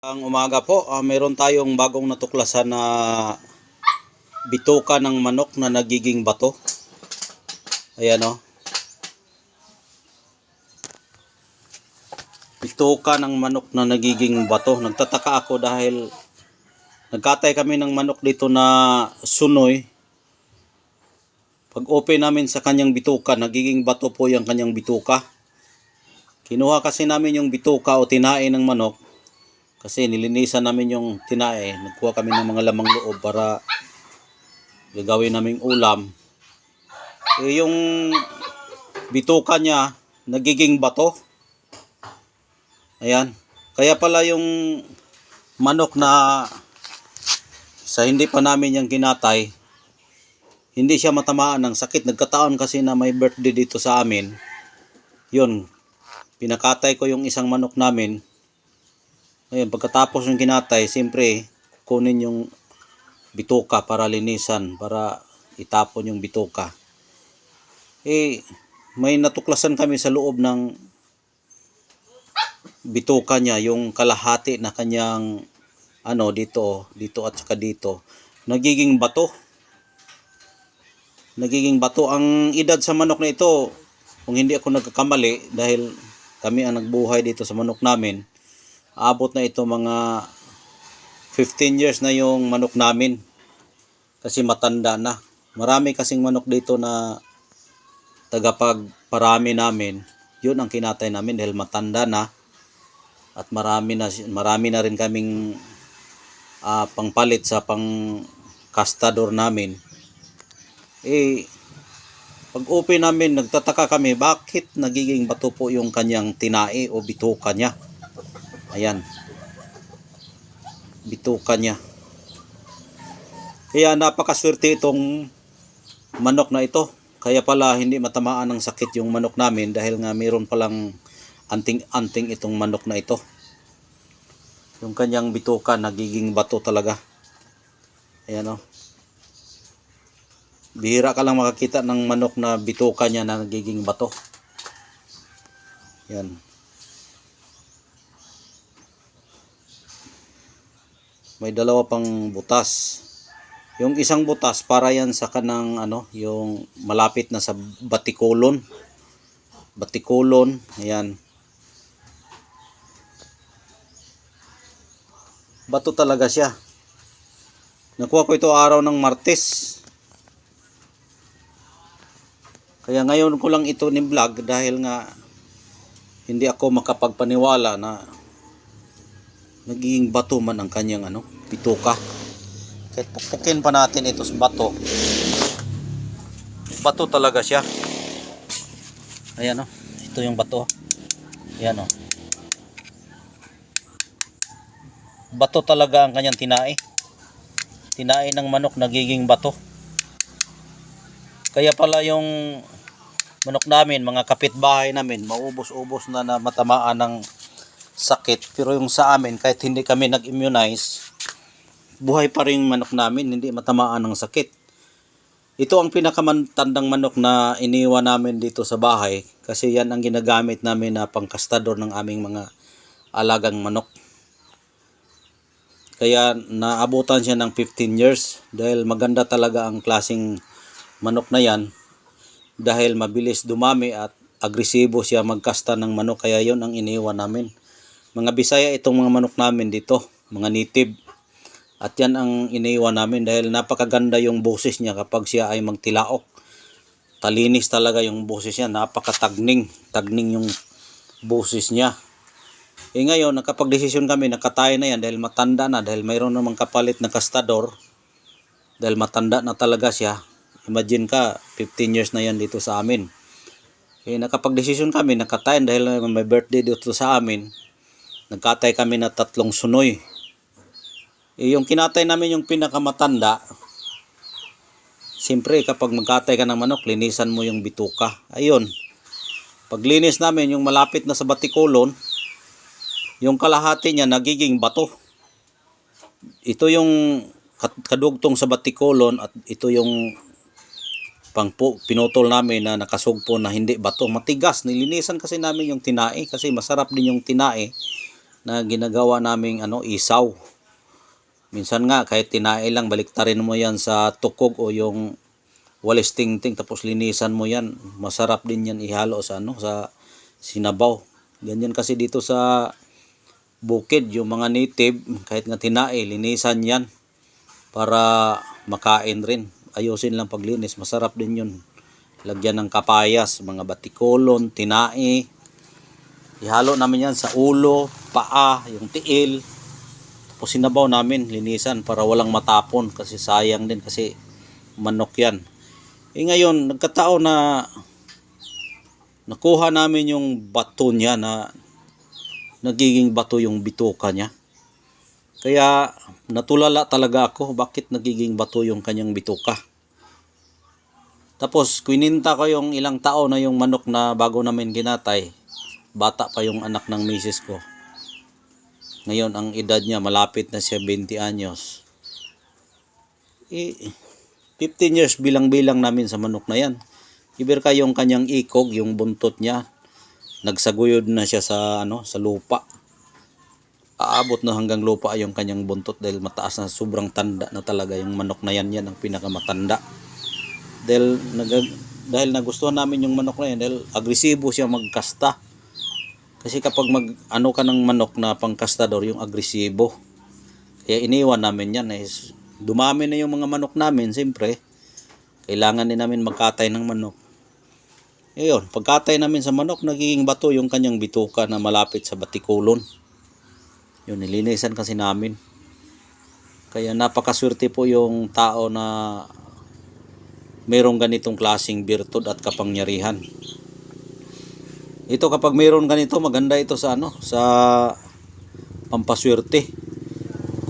Ang umaga po, ah, meron tayong bagong natuklasan na bituka ng manok na nagiging bato. Ayan o. Bituka ng manok na nagiging bato. Nagtataka ako dahil nagkatay kami ng manok dito na sunoy. Pag open namin sa kanyang bituka, nagiging bato po yung kanyang bituka. Kinuha kasi namin yung bituka o tinae ng manok kasi nilinisan namin yung tinae. Nagkuha kami ng mga lamang loob para gagawin naming ulam. Eh, yung bituka niya, nagiging bato. Ayan. Kaya pala yung manok na sa hindi pa namin yung kinatay, hindi siya matamaan ng sakit. Nagkataon kasi na may birthday dito sa amin. Yun, pinakatay ko yung isang manok namin. Ngayon, pagkatapos ng kinatay, siyempre, kunin yung bituka para linisan, para itapon yung bituka. Eh, may natuklasan kami sa loob ng bituka niya, yung kalahati na kanyang, ano, dito, dito at saka dito, nagiging bato. Nagiging bato. Ang edad sa manok na ito, kung hindi ako nagkakamali, dahil kami ang nagbuhay dito sa manok namin, abot na ito mga 15 years na yung manok namin. Kasi matanda na. Marami kasing manok dito na tagapagparami namin. Yun ang kinatay namin dahil matanda na. At marami na marami na rin kaming ah, pangpalit sa pang kastador namin. Eh pag open namin nagtataka kami bakit nagiging bato po yung kanyang tinae o bituka niya Ayan. Bituka niya. Kaya napakaswerte itong manok na ito. Kaya pala hindi matamaan ng sakit yung manok namin dahil nga mayroon palang anting-anting itong manok na ito. Yung kanyang bituka nagiging bato talaga. Ayan o. Bihira ka lang makakita ng manok na bituka niya na nagiging bato. Yan. May dalawa pang butas. Yung isang butas para yan sa kanang ano, yung malapit na sa batikolon. Batikolon, ayan. Bato talaga siya. Nakuha ko ito araw ng Martes. Kaya ngayon ko lang ito ni vlog dahil nga hindi ako makapagpaniwala na nagiging bato man ang kanyang ano, bituka. Kahit pukpukin pa natin ito sa bato. Bato talaga siya. Ayan o. Ito yung bato. Ayan o. Bato talaga ang kanyang tinae. Tinae ng manok nagiging bato. Kaya pala yung manok namin, mga kapitbahay namin, maubos-ubos na na matamaan ng sakit pero yung sa amin kahit hindi kami nag-immunize buhay pa rin yung manok namin hindi matamaan ng sakit. Ito ang pinakamantandang manok na iniwan namin dito sa bahay kasi yan ang ginagamit namin na pangkastador ng aming mga alagang manok. Kaya naabutan siya ng 15 years dahil maganda talaga ang klasing manok na yan dahil mabilis dumami at agresibo siya magkasta ng manok kaya yon ang iniwan namin mga Bisaya itong mga manok namin dito, mga native. At yan ang iniwan namin dahil napakaganda yung boses niya kapag siya ay magtilaok. Talinis talaga yung boses niya, napakatagning, tagning yung boses niya. Eh ngayon, nakapag-desisyon kami, nakatay na yan dahil matanda na, dahil mayroon namang kapalit na kastador. Dahil matanda na talaga siya. Imagine ka, 15 years na yan dito sa amin. Eh nakapag-desisyon kami, nakatay dahil may birthday dito sa amin nagkatay kami na tatlong sunoy. E yung kinatay namin yung pinakamatanda, siyempre kapag magkatay ka ng manok, linisan mo yung bituka. Ayun. Paglinis namin yung malapit na sa batikolon, yung kalahati niya nagiging bato. Ito yung kadugtong sa batikolon at ito yung pang pinutol namin na nakasugpo na hindi bato matigas nilinisan kasi namin yung tinae kasi masarap din yung tinae na ginagawa naming ano isaw. Minsan nga kahit tinae lang baliktarin mo yan sa tukog o yung walis tingting tapos linisan mo yan. Masarap din yan ihalo sa ano sa sinabaw. Ganyan kasi dito sa bukid yung mga native kahit nga tinae linisan yan para makain rin. Ayusin lang paglinis, masarap din yun. Lagyan ng kapayas, mga batikolon, tinae. Ihalo namin yan sa ulo, paa, yung tiil. Tapos sinabaw namin, linisan para walang matapon kasi sayang din kasi manok yan. Eh ngayon, nagkataon na nakuha namin yung bato niya na nagiging bato yung bituka niya. Kaya natulala talaga ako bakit nagiging bato yung kanyang bituka. Tapos kuininta ko yung ilang tao na yung manok na bago namin ginatay. Bata pa yung anak ng misis ko. Ngayon ang edad niya malapit na siya 20 anyos. Eh, 15 years bilang-bilang namin sa manok na yan. Ibir ka yung kanyang ikog, yung buntot niya. Nagsaguyod na siya sa ano, sa lupa aabot na hanggang lupa yung kanyang buntot dahil mataas na sobrang tanda na talaga yung manok na yan yan ang pinakamatanda dahil nag, dahil nagustuhan namin yung manok na yan dahil agresibo siya magkasta kasi kapag mag ano ka ng manok na pangkastador yung agresibo kaya iniwan namin yan eh, dumami na yung mga manok namin siyempre kailangan din namin magkatay ng manok Ayun, pagkatay namin sa manok, nagiging bato yung kanyang bituka na malapit sa batikulon. Yun, nilinisan kasi namin. Kaya napakaswerte po yung tao na mayroong ganitong klasing birtud at kapangyarihan. Ito kapag mayroon ganito, maganda ito sa ano, sa pampaswerte.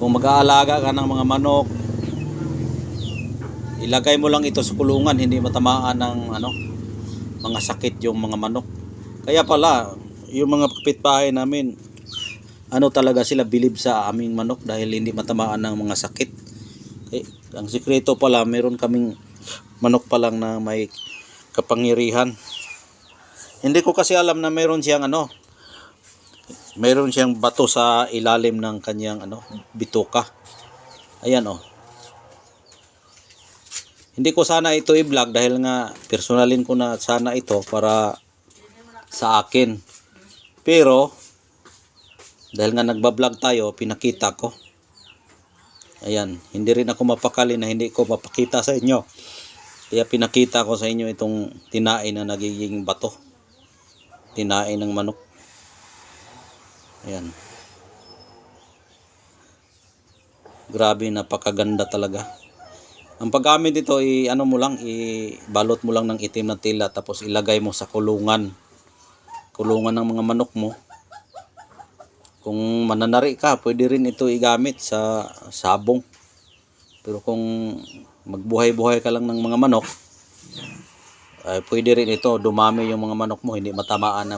Kung mag-aalaga ka ng mga manok, ilagay mo lang ito sa kulungan, hindi matamaan ng ano, mga sakit yung mga manok. Kaya pala, yung mga kapitbahay namin, ano talaga sila bilib sa aming manok dahil hindi matamaan ng mga sakit. Eh, ang sikreto pala, meron kaming manok pa lang na may kapangyarihan. Hindi ko kasi alam na meron siyang ano, meron siyang bato sa ilalim ng kanyang ano, bituka. Ayan oh. Hindi ko sana ito i-vlog dahil nga personalin ko na sana ito para sa akin. Pero dahil nga nagbablog tayo, pinakita ko. Ayan, hindi rin ako mapakali na hindi ko mapakita sa inyo. Kaya pinakita ko sa inyo itong tinain na nagiging bato. Tinain ng manok. Ayan. Grabe, napakaganda talaga. Ang paggamit dito, i ano mo lang, i-balot mo lang ng itim na tila tapos ilagay mo sa kulungan. Kulungan ng mga manok mo. Kung mananari ka, pwede rin ito igamit sa sabong. Pero kung magbuhay-buhay ka lang ng mga manok, ay pwede rin ito, dumami yung mga manok mo, hindi matamaan